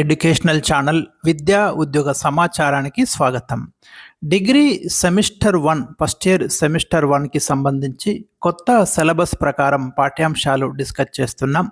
Educational channel విద్యా ఉద్యోగ సమాచారానికి స్వాగతం. Degree semester one first year semester వన్కి సంబంధించి కొత్త సిలబస్ ప్రకారం పాఠ్యాంశాలు డిస్కస్ చేస్తున్నాం.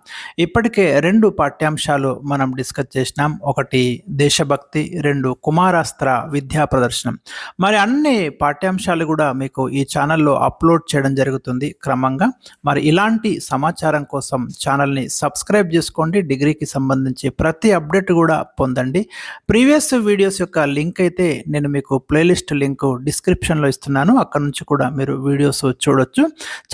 ఇప్పటికే రెండు పాఠ్యాంశాలు మనం డిస్కస్ చేసినాం. ఒకటి దేశభక్తి రెండు కుమారాస్త్ర విద్యా ప్రదర్శనం. మరి అన్ని పాఠ్యాంశాలు కూడా మీకు ఈ ఛానల్లో అప్లోడ్ చేయడం జరుగుతుంది క్రమంగా. మరి ఇలాంటి సమాచారం కోసం ఛానల్ని సబ్స్క్రైబ్ చేసుకోండి. డిగ్రీకి సంబంధించి ప్రతి అప్డేట్ కూడా పొందండి. ప్రీవియస్ వీడియోస్ యొక్క లింక్ అయితే నేను మీకు ప్లేలిస్ట్ లింక్ డిస్క్రిప్షన్లో ఇస్తున్నాను. అక్కడ నుంచి కూడా మీరు వీడియోస్ చూడొచ్చు.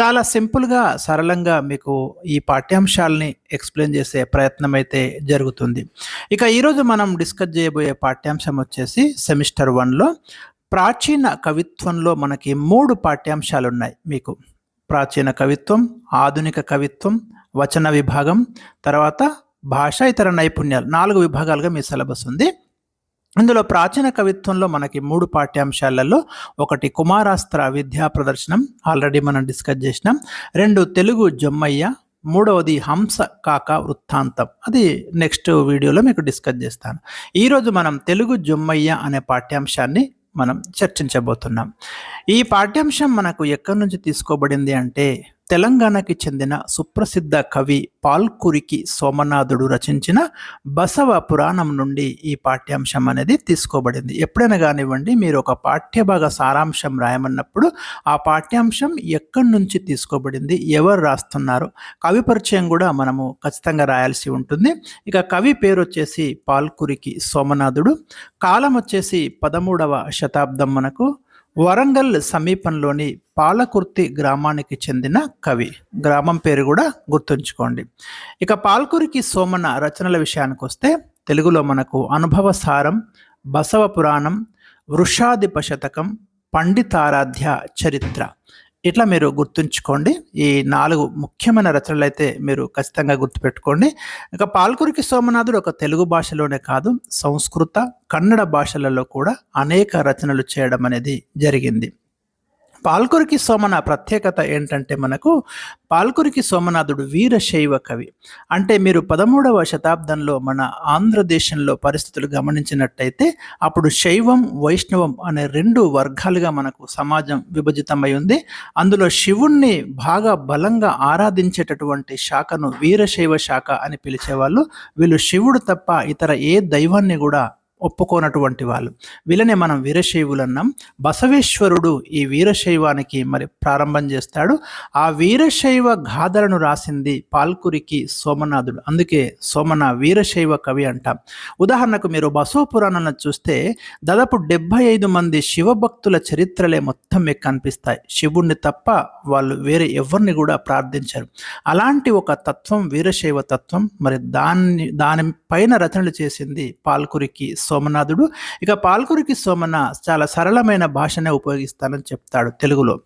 చాలా సింపుల్గా సరళంగా మీకు ఈ పాఠ్యాంశాలని ఎక్స్ప్లెయిన్ చేసే ప్రయత్నం అయితే జరుగుతుంది. ఇక ఈరోజు మనం డిస్కస్ చేయబోయే పాఠ్యాంశం వచ్చేసి సెమిస్టర్ వన్లో ప్రాచీన కవిత్వంలో మనకి మూడు పాఠ్యాంశాలు ఉన్నాయి మీకు. ప్రాచీన కవిత్వం ఆధునిక కవిత్వం వచన విభాగం తర్వాత భాషా ఇతర నైపుణ్యాలు. నాలుగు విభాగాలుగా మీ సిలబస్ ఉంది. ఇందులో ప్రాచీన కవిత్వంలో మనకి మూడు పాఠ్యాంశాలలో ఒకటి కుమారాస్త్ర విద్యా ప్రదర్శనం ఆల్రెడీ మనం డిస్కస్ చేసినాం. రెండు తెలుగు జొమ్మయ్య మూడవది హంస కాక వృత్తాంతం. అది నెక్స్ట్ వీడియోలో మీకు డిస్కస్ చేస్తాను. ఈరోజు మనం తెలుగు జొమ్మయ్య అనే పాఠ్యాంశాన్ని మనం చర్చించబోతున్నాం. ఈ పాఠ్యాంశం మనకు ఎక్కడి నుంచి తీసుకోబడింది అంటే తెలంగాణకి చెందిన సుప్రసిద్ధ కవి పాల్కురికి సోమనాథుడు రచించిన బసవ పురాణం నుండి ఈ పాఠ్యాంశం అనేది తీసుకోబడింది. ఎప్పుడైనా కానివ్వండి మీరు ఒక పాఠ్యభాగ సారాంశం రాయమన్నప్పుడు ఆ పాఠ్యాంశం ఎక్కడి నుంచి తీసుకోబడింది ఎవరు రాస్తున్నారు కవి పరిచయం కూడా మనము ఖచ్చితంగా రాయాల్సి ఉంటుంది. ఇక కవి పేరు వచ్చేసి పాల్కురికి సోమనాథుడు కాలం వచ్చేసి పదమూడవ శతాబ్దం మనకు వరంగల్ సమీపంలోని పాలకుర్తి గ్రామానికి చెందిన కవి. గ్రామం పేరు కూడా గుర్తుంచుకోండి. ఇక పాల్కురికి సోమన రచనల విషయానికి వస్తే తెలుగులో మనకు అనుభవసారం బసవ పురాణం వృషాధిప శతకం పండితారాధ్య చరిత్ర. ఇట్లా మీరు గుర్తుంచుకోండి. ఈ నాలుగు ముఖ్యమైన రచనలు అయితే మీరు ఖచ్చితంగా గుర్తుపెట్టుకోండి. ఇంకా పాల్కురికి సోమనాథుడు ఒక తెలుగు భాషలోనే కాదు సంస్కృత కన్నడ భాషలలో కూడా అనేక రచనలు చేయడం అనేది జరిగింది. పాల్కురికి సోమన ప్రత్యేకత ఏంటంటే మనకు పాల్కురికి సోమనాథుడు వీరశైవ కవి. అంటే మీరు పదమూడవ శతాబ్దంలో మన ఆంధ్రదేశంలో పరిస్థితులు గమనించినట్టయితే అప్పుడు శైవం వైష్ణవం అనే రెండు వర్గాలుగా మనకు సమాజం విభజితమై ఉంది. అందులో శివుణ్ణి బాగా బలంగా ఆరాధించేటటువంటి శాఖను వీరశైవ శాఖ అని పిలిచేవాళ్ళు. వీళ్ళు శివుడు తప్ప ఇతర ఏ దైవాన్ని కూడా ఒప్పుకోనటువంటి వాళ్ళు. వీళ్ళనే మనం వీరశైవులు అన్నాం బసవేశ్వరుడు ఈ వీరశైవానికి మరి ప్రారంభం చేస్తాడు. ఆ వీరశైవ గాథలను రాసింది పాల్కురికి సోమనాథుడు. అందుకే సోమన వీరశైవ కవి అంటాం. ఉదాహరణకు మీరు బసవ పురాణాలను చూస్తే దాదాపు డెబ్బై ఐదు మంది శివభక్తుల చరిత్రలే మొత్తం మీకు కనిపిస్తాయి. శివుణ్ణి తప్ప వాళ్ళు వేరే ఎవరిని కూడా ప్రార్థించారు. అలాంటి ఒక తత్వం వీరశైవ తత్వం మరి దాన్ని దాని పైన రచనలు చేసింది పాల్కురికి సోమనాథుడు. ఇక పాల్కురికి సోమన చాలా సరళమైన భాషనే ఉపయోగిస్తానని చెప్తాడు తెలుగులో.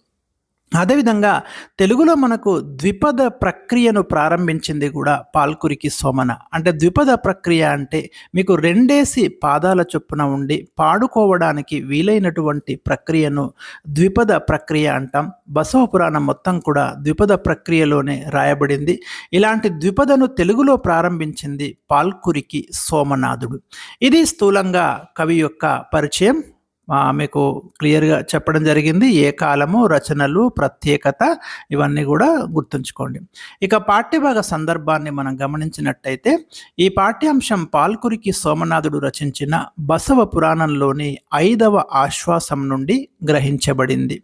అదేవిధంగా తెలుగులో మనకు ద్విపద ప్రక్రియను ప్రారంభించింది కూడా పాల్కురికి సోమన. అంటే ద్విపద ప్రక్రియ అంటే మీకు రెండేసి పాదాల చొప్పున ఉండి పాడుకోవడానికి వీలైనటువంటి ప్రక్రియను ద్విపద ప్రక్రియ అంటాం. బసవ పురాణం మొత్తం కూడా ద్విపద ప్రక్రియలోనే రాయబడింది. ఇలాంటి ద్విపదను తెలుగులో ప్రారంభించింది పాల్కురికి సోమనాథుడు. ఇది స్థూలంగా కవి యొక్క పరిచయం. మీకు క్లియర్గా చెప్పడం జరిగింది. ఏ కాలము రచనలు ప్రత్యేకత ఇవన్నీ కూడా గుర్తుంచుకోండి. ఇక పాఠ్యభాగ సందర్భాన్ని మనం గమనించినట్టయితే ఈ పాఠ్యాంశం పాల్కురికి సోమనాథుడు రచించిన బసవ పురాణంలోని ఐదవ ఆశ్వాసం నుండి గ్రహించబడింది.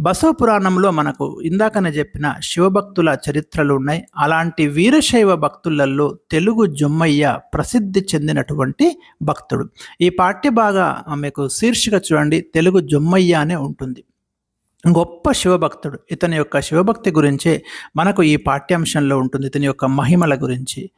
బసవ పురాణంలో మనకు ఇందాకనే చెప్పిన శివభక్తుల చరిత్రలు ఉన్నాయి. అలాంటి వీరశైవ భక్తులలో తెలుగు జొమ్మయ్య ప్రసిద్ధి చెందినటువంటి భక్తుడు. ఈ పాఠ్యభాగ మీకు శీర్షిక చూడండి తెలుగు జొమ్మయ్య అనే ఉంటుంది. గొప్ప శివభక్తుడు. ఇతని యొక్క శివభక్తి గురించే మనకు ఈ పాఠ్యాంశంలో ఉంటుంది ఇతని యొక్క మహిమల గురించి.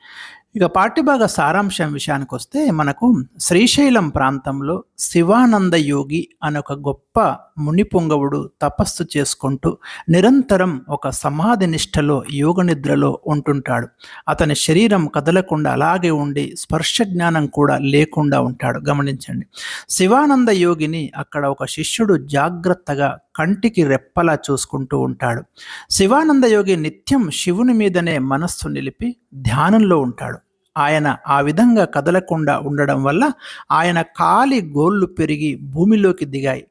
ఇక పాఠ్యభాగ సారాంశం విషయానికి వస్తే మనకు శ్రీశైలం ప్రాంతంలో శివానంద యోగి అనే ఒక గొప్ప మునిపుంగవుడు తపస్సు చేసుకుంటూ నిరంతరం ఒక సమాధి నిష్టలో యోగ నిద్రలో ఉంటుంటాడు. అతని శరీరం కదలకుండా అలాగే ఉండి స్పర్శ జ్ఞానం కూడా లేకుండా ఉంటాడు. గమనించండి. శివానంద యోగిని అక్కడ ఒక శిష్యుడు జాగ్రత్తగా కంటికి రెప్పలా చూసుకుంటూ ఉంటాడు. శివానంద యోగి నిత్యం శివుని మీదనే మనస్సు నిలిపి ధ్యానంలో ఉంటాడు. ఆయన ఆ విధంగా కదలకుండా ఉండడం వల్ల ఆయన కాలి గోళ్ళు పెరిగి భూమిలోకి దిగాయి.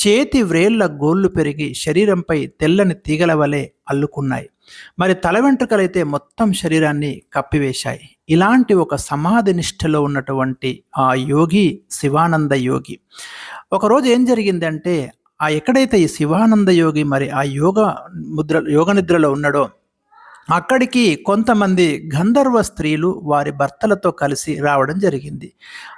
చేతి వ్రేళ్ళ గోళ్ళు పెరిగి శరీరంపై తెల్లని తీగల వలె అల్లుకున్నాయి. మరి తల వెంట్రుకలైతే మొత్తం శరీరాన్ని కప్పివేశాయి. ఇలాంటి ఒక సమాధి నిష్ఠలో ఉన్నటువంటి ఆ యోగి శివానంద యోగి. ఒకరోజు ఏం జరిగిందంటే ఆ ఎక్కడైతే ఈ శివానంద యోగి మరి ఆ యోగ ముద్ర యోగ నిద్రలో ఉన్నాడో అక్కడికి కొంతమంది గంధర్వ స్త్రీలు వారి భర్తలతో కలిసి రావడం జరిగింది.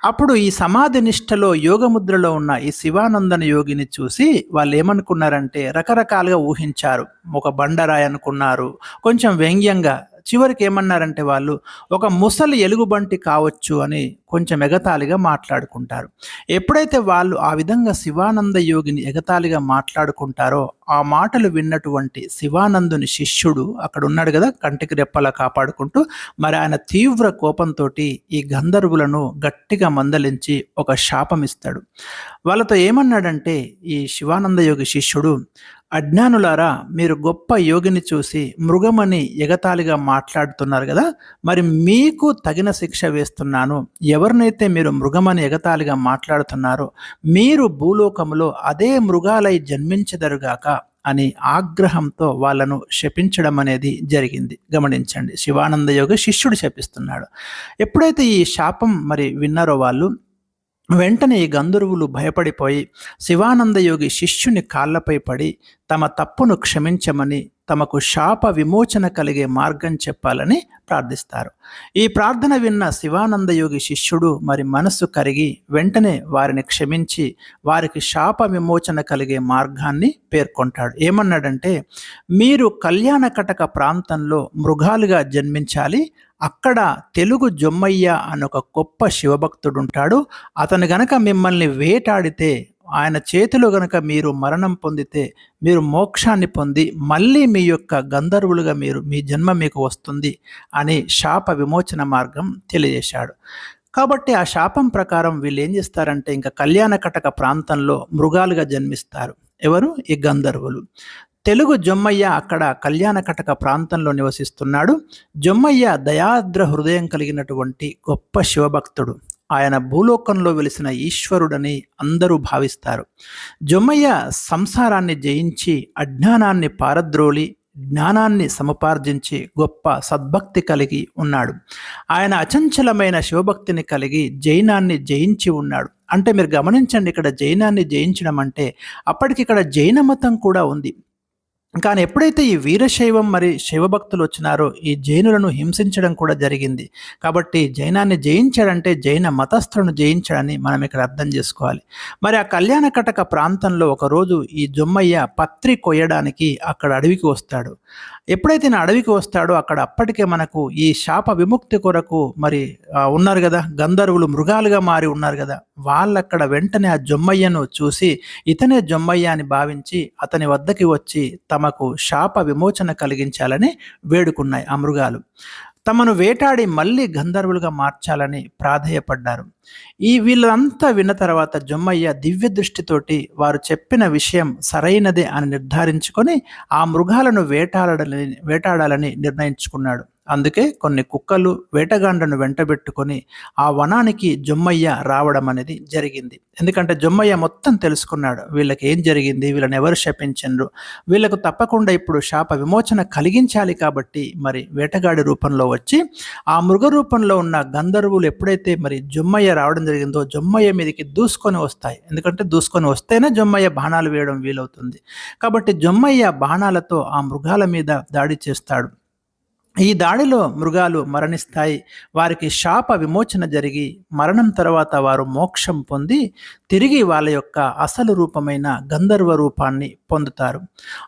అప్పుడు ఈ సమాధి నిష్టలో యోగముద్రలో ఉన్న ఈ శివానందన యోగిని చూసి వాళ్ళు ఏమనుకున్నారంటే రకరకాలుగా ఊహించారు. ఒక బండరాయి అనుకున్నారు. కొంచెం వ్యంగ్యంగా చివరికి ఏమన్నారంటే వాళ్ళు ఒక ముసలి ఎలుగుబంటి కావచ్చు అని కొంచెం ఎగతాళిగా మాట్లాడుకుంటారు. ఎప్పుడైతే వాళ్ళు ఆ విధంగా శివానంద యోగిని ఎగతాళిగా మాట్లాడుకుంటారో ఆ మాటలు విన్నటువంటి శివానందుని శిష్యుడు అక్కడ ఉన్నాడు కదా కంటికి రెప్పలా కాపాడుకుంటూ మరి ఆయన తీవ్ర కోపంతో ఈ గంధర్వులను గట్టిగా మందలించి ఒక శాపం ఇస్తాడు. వాళ్ళతో ఏమన్నాడంటే ఈ శివానంద యోగి శిష్యుడు అజ్ఞానులారా మీరు గొప్ప యోగిని చూసి మృగమని ఎగతాళిగా మాట్లాడుతున్నారు కదా మరి మీకు తగిన శిక్ష వేస్తున్నాను. ఎవరినైతే మీరు మృగమని ఎగతాళిగా మాట్లాడుతున్నారో మీరు భూలోకములో అదే మృగాలై జన్మించదరుగాక అని ఆగ్రహంతో వాళ్ళను శపించడం అనేది జరిగింది. గమనించండి శివానంద యోగ శిష్యుడు శపిస్తున్నాడు. ఎప్పుడైతే ఈ శాపం మరి విన్నారో వాళ్ళు వెంటనే ఈ గంధర్వులు భయపడిపోయి శివానంద యోగి శిష్యుని కాళ్ళపై పడి తమ తప్పును క్షమించమని తమకు శాప విమోచన కలిగే మార్గం చెప్పాలని ప్రార్థిస్తారు. ఈ ప్రార్థన విన్న శివానంద యోగి శిష్యుడు మరి మనస్సు కరిగి వెంటనే వారిని క్షమించి వారికి శాప విమోచన కలిగే మార్గాన్ని పేర్కొంటాడు. ఏమన్నాడంటే మీరు కళ్యాణకటక ప్రాంతంలో మృగాలుగా జన్మించాలి అక్కడ తెలుగు జొమ్మయ్య అని ఒక గొప్ప శివభక్తుడు ఉంటాడు అతను గనక మిమ్మల్ని వేటాడితే ఆయన చేతిలో గనక మీరు మరణం పొందితే మీరు మోక్షాన్ని పొంది మళ్ళీ మీ యొక్క గంధర్వులుగా మీరు మీ జన్మ మీకు వస్తుంది అని శాప విమోచన మార్గం తెలియజేశాడు. కాబట్టి ఆ శాపం ప్రకారం వీళ్ళు ఏం చేస్తారంటే ఇంకా కళ్యాణకటక ప్రాంతంలో మృగాలుగా జన్మిస్తారు. ఎవరు? ఈ గంధర్వులు. తెలుగు జొమ్మయ్య అక్కడ కళ్యాణకటక ప్రాంతంలో నివసిస్తున్నాడు. జొమ్మయ్య దయాద్ర హృదయం కలిగినటువంటి గొప్ప శివభక్తుడు. ఆయన భూలోకంలో వెలిసిన ఈశ్వరుడని అందరూ భావిస్తారు. జొమ్మయ్య సంసారాన్ని జయించి అజ్ఞానాన్ని పారద్రోలి జ్ఞానాన్ని సముపార్జించి గొప్ప సద్భక్తి కలిగి ఉన్నాడు. ఆయన అచంచలమైన శివభక్తిని కలిగి జైనాన్ని జయించి ఉన్నాడు. అంటే మీరు గమనించండి ఇక్కడ జైనాన్ని జయించడం అంటే అప్పటికి ఇక్కడ జైన మతం కూడా ఉంది. కానీ ఎప్పుడైతే ఈ వీరశైవం మరి శైవభక్తులు వచ్చినారో ఈ జైనులను హింసించడం కూడా జరిగింది. కాబట్టి జైనాన్ని జయించాడంటే జైన మతస్థులను జయించాడని మనం ఇక్కడ అర్థం చేసుకోవాలి. మరి ఆ కళ్యాణ కటక ప్రాంతంలో ఒకరోజు ఈ జొమ్మయ్య పత్రి కొయ్యడానికి అక్కడ అడవికి వస్తాడు. ఎప్పుడైతే నా అడవికి వస్తాడో అక్కడ అప్పటికే మనకు ఈ శాప విముక్తి కొరకు మరి ఉన్నారు కదా గంధర్వులు మృగాలుగా మారి ఉన్నారు కదా వాళ్ళక్కడ వెంటనే ఆ జొమ్మయ్యను చూసి ఇతనే జొమ్మయ్య అని భావించి అతని వద్దకి వచ్చి తమకు శాప విమోచన కలిగించాలని వేడుకున్నాయి ఆ మృగాలు. తమను వేటాడి మళ్ళీ గంధర్వులుగా మార్చాలని ప్రాధేయపడ్డారు. ఈ వీళ్ళంతా విన్న తర్వాత జొమ్మయ్య దివ్య దృష్టితోటి వారు చెప్పిన విషయం సరైనదే అని నిర్ధారించుకొని ఆ మృగాలను వేటాడాలని వేటాడాలని నిర్ణయించుకున్నాడు. అందుకే కొన్ని కుక్కలు వేటగాండను వెంటబెట్టుకొని ఆ వనానికి జొమ్మయ్య రావడం అనేది జరిగింది. ఎందుకంటే జొమ్మయ్య మొత్తం తెలుసుకున్నాడు వీళ్ళకి ఏం జరిగింది వీళ్ళని ఎవరు శపించండ్రు వీళ్ళకు తప్పకుండా ఇప్పుడు శాప విమోచన కలిగించాలి కాబట్టి మరి వేటగాడి రూపంలో వచ్చి ఆ మృగ రూపంలో ఉన్న గంధర్వులు ఎప్పుడైతే మరి జొమ్మయ్య రావడం జరిగిందో జొమ్మయ్య మీదకి దూసుకొని వస్తాయి. ఎందుకంటే దూసుకొని వస్తేనే జొమ్మయ్య బాణాలు వేయడం వీలవుతుంది. కాబట్టి జొమ్మయ్య బాణాలతో ఆ మృగాల మీద దాడి చేస్తాడు. ఈ దాడిలో మృగాలు మరణిస్తాయి. వారికి శాప విమోచన జరిగి మరణం తర్వాత వారు మోక్షం పొంది తిరిగి వాళ్ళ యొక్క అసలు రూపమైన గంధర్వ రూపాన్ని పొందుతారు.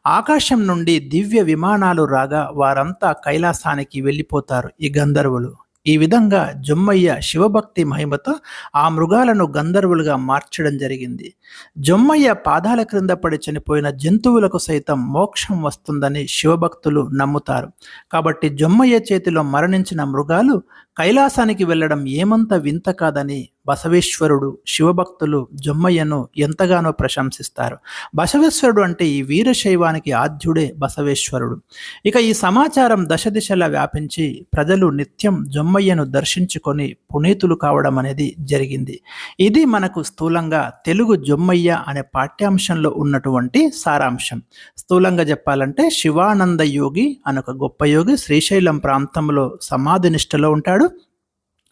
ఆకాశం నుండి దివ్య విమానాలు రాగా వారంతా కైలాసానికి వెళ్ళిపోతారు ఈ గంధర్వులు. ఈ విధంగా జొమ్మయ్య శివభక్తి మహిమతో ఆ మృగాలను గంధర్వులుగా మార్చడం జరిగింది. జొమ్మయ్య పాదాల క్రింద పడి చనిపోయిన జంతువులకు సైతం మోక్షం వస్తుందని శివభక్తులు నమ్ముతారు. కాబట్టి జొమ్మయ్య చేతిలో మరణించిన మృగాలు కైలాసానికి వెళ్ళడం ఏమంత వింత కాదని బసవేశ్వరుడు శివభక్తులు జొమ్మయ్యను ఎంతగానో ప్రశంసిస్తారు. బసవేశ్వరుడు అంటే ఈ వీరశైవానికి ఆద్యుడే బసవేశ్వరుడు. ఇక ఈ సమాచారం దశ దిశలా వ్యాపించి ప్రజలు నిత్యం జొమ్మయ్యను దర్శించుకొని పునీతులు కావడం అనేది జరిగింది. ఇది మనకు స్థూలంగా తెలుగు జొమ్మయ్య అనే పాఠ్యాంశంలో ఉన్నటువంటి సారాంశం. స్థూలంగా చెప్పాలంటే శివానంద యోగి అనొక ఒక గొప్ప యోగి శ్రీశైలం ప్రాంతంలో సమాధి నిష్టలో ఉంటాడు.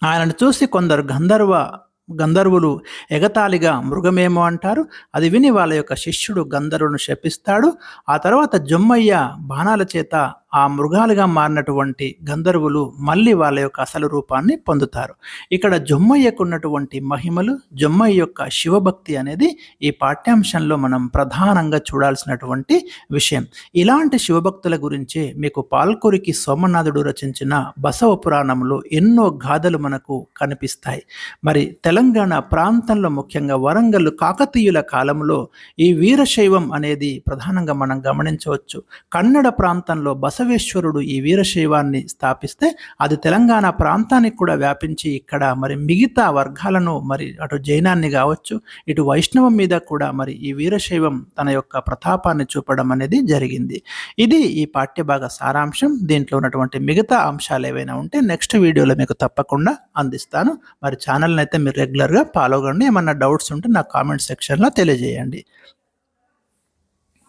ఆయనను చూసి కొందరు గంధర్వ గంధర్వులు ఎగతాళిగా మృగమేమో అంటారు. అది విని వాళ్ళ యొక్క శిష్యుడు గంధర్వును శపిస్తాడు. ఆ తర్వాత జొమ్మయ్య బాణాల చేత ఆ మృగాలుగా మారినటువంటి గంధర్వులు మళ్ళీ వాళ్ళ యొక్క అసలు రూపాన్ని పొందుతారు. ఇక్కడ జొమ్మయ్యకు ఉన్నటువంటి మహిమలు జొమ్మయ్య యొక్క శివభక్తి అనేది ఈ పాఠ్యాంశంలో మనం ప్రధానంగా చూడాల్సినటువంటి విషయం. ఇలాంటి శివభక్తుల గురించి మీకు పాల్కొరికి సోమనాథుడు రచించిన బసవ పురాణంలో ఎన్నో గాథలు మనకు కనిపిస్తాయి. మరి తెలంగాణ ప్రాంతంలో ముఖ్యంగా వరంగల్ కాకతీయుల కాలంలో ఈ వీరశైవం అనేది ప్రధానంగా మనం గమనించవచ్చు. కన్నడ ప్రాంతంలో బస బసవేశ్వరుడు ఈ వీరశైవాన్ని స్థాపిస్తే అది తెలంగాణ ప్రాంతానికి కూడా వ్యాపించి ఇక్కడ మరి మిగతా వర్గాలను మరి అటు జైనాన్ని కావచ్చు ఇటు వైష్ణవం మీద కూడా మరి ఈ వీరశైవం తన యొక్క ప్రతాపాన్ని చూపడం అనేది జరిగింది. ఇది ఈ పాఠ్యభాగ సారాంశం. దీంట్లో ఉన్నటువంటి మిగతా అంశాలు ఏవైనా ఉంటే నెక్స్ట్ వీడియోలో మీకు తప్పకుండా అందిస్తాను. మరి ఛానల్ని అయితే మీరు రెగ్యులర్గా ఫాలో కండి ఏమన్నా డౌట్స్ ఉంటే నా కామెంట్ సెక్షన్లో తెలియజేయండి.